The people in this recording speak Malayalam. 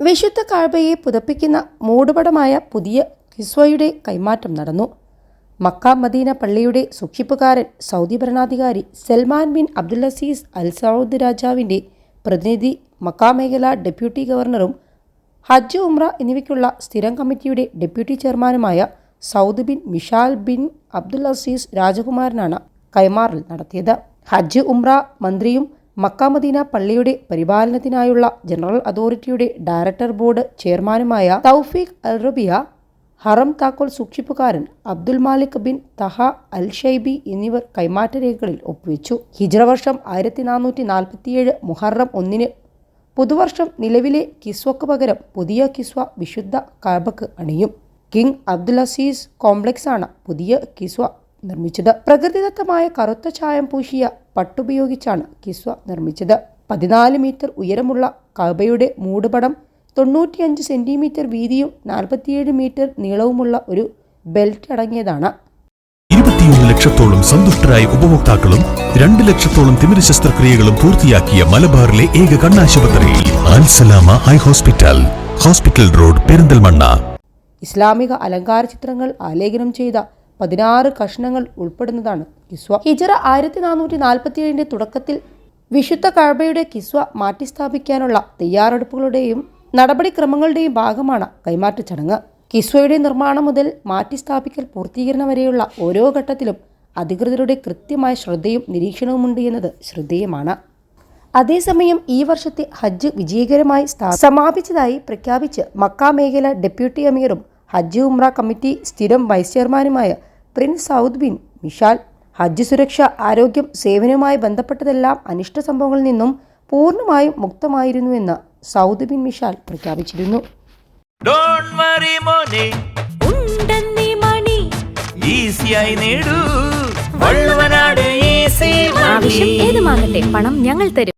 വിശുദ്ധ കാഴ്ബയെ പുതപ്പിക്കുന്ന മൂടുപടമായ പുതിയ കിസ്വയുടെ കൈമാറ്റം നടന്നു. മക്ക മദീന പള്ളിയുടെ സൂക്ഷിപ്പുകാരൻ സൗദി ഭരണാധികാരി Salman bin Abdulaziz Al Saud രാജാവിന്റെ പ്രതിനിധി മക്ക മേഖല ഡെപ്യൂട്ടി ഗവർണറും ഹജ്ജ് ഉംറ എന്നിവയ്ക്കുള്ള സ്ഥിരം കമ്മിറ്റിയുടെ ഡെപ്യൂട്ടി ചെയർമാനുമായ Saud bin Mishal bin Abdul Aziz രാജകുമാരനാണ് കൈമാറൽ നടത്തിയത്. ഹജ്ജ് ഉംറ മന്ത്രിയും മക്ക മദീന പള്ളിയുടെ പരിപാലനത്തിനായുള്ള ജനറൽ അതോറിറ്റിയുടെ ഡയറക്ടർ ബോർഡ് ചെയർമാനുമായ തൗഫീഖ് അൽ റബിയ ഹറം താക്കോൽ സൂക്ഷിപ്പുകാരൻ Abdul Malik bin Taha al Shaibi എന്നിവർ കൈമാറ്റ രേഖകളിൽ ഒപ്പുവെച്ചു. ഹിജ്ര വർഷം ആയിരത്തി നാനൂറ്റി നാൽപ്പത്തിയേഴ് മുഹറം ഒന്നിന് പുതുവർഷം നിലവിലെ കിസ്വക്ക് പകരം പുതിയ കിസ്വ വിശുദ്ധ കാബക്ക് അണിയും. കിങ് അബ്ദുൽ അസീസ് കോംപ്ലക്സ് ആണ് പുതിയ കിസ്വ നിർമ്മിച്ചത്. പ്രകൃതിദത്തമായ കറുത്ത ചായം പൂശിയ പട്ടുപയോഗിച്ചാണ് കിസ്വ നിർമ്മിച്ചത്. പതിനാല് മീറ്റർ ഉയരമുള്ള കബയുടെ മൂടുപടം തൊണ്ണൂറ്റിയഞ്ച് സെന്റിമീറ്റർ വീതിയും നാൽപ്പത്തിയേഴ് മീറ്റർ നീളവുമുള്ള ഒരു ബെൽറ്റ് അടങ്ങിയതാണ്. ഇരുപത്തിയൊന്ന് ലക്ഷത്തോളം സന്തുഷ്ടരായ ഉപഭോക്താക്കളും രണ്ട് ലക്ഷത്തോളം തിമിര ശസ്ത്രക്രിയകളും പൂർത്തിയാക്കിയ മലബാറിലെ ഏക കണ്ണാശുപത്രി ആൻസലാമ eye hospital hospital road Perinthalmanna. ഇസ്ലാമിക അലങ്കാര ചിത്രങ്ങൾ ആലേഖനം ചെയ്ത പതിനാറ് കഷ്ണങ്ങൾ ഉൾപ്പെടുന്നതാണ് കിസ്വ. ഹിജറ ആയിരത്തി നാനൂറ്റി നാൽപ്പത്തിയേഴിന്റെ തുടക്കത്തിൽ വിശുദ്ധ കഴബയുടെ കിസ്വ മാറ്റിസ്ഥാപിക്കാനുള്ള തയ്യാറെടുപ്പുകളുടെയും നടപടിക്രമങ്ങളുടെയും ഭാഗമാണ് കൈമാറ്റ ചടങ്ങ്. കിസ്വയുടെ നിർമ്മാണം മുതൽ മാറ്റിസ്ഥാപിക്കൽ പൂർത്തീകരണം വരെയുള്ള ഓരോ ഘട്ടത്തിലും അധികൃതരുടെ കൃത്യമായ ശ്രദ്ധയും നിരീക്ഷണവുമുണ്ട് എന്നത് ശ്രദ്ധേയമാണ്. അതേസമയം ഈ വർഷത്തെ ഹജ്ജ് വിജയകരമായി സമാപിച്ചതായി പ്രഖ്യാപിച്ച് മക്ക മേഖല ഡെപ്യൂട്ടി അമീറും ഹജ്ജ് ഉംറ കമ്മിറ്റി സ്ഥിരം വൈസ് ചെയർമാനുമായ പ്രിൻസ് സൗദ് ബിൻ മിഷാൽ. ഹജ്ജ് സുരക്ഷ ആരോഗ്യം സേവനവുമായി ബന്ധപ്പെട്ടതെല്ലാം അനിഷ്ട സംഭവങ്ങളിൽ നിന്നും പൂർണമായും മുക്തമായിരുന്നുവെന്ന് സൗദ് ബിൻ മിഷാൽ പ്രഖ്യാപിച്ചിരുന്നു. ഡോണ്ട് വറി മോനെ. ഉണ്ടെന്നീ മണി. ഈസിയായി നേടൂ. വള്ളുവനാട് ഈസി ആവശ്യം ഏതുമാകട്ടെ പണം ഞങ്ങൾ തരും.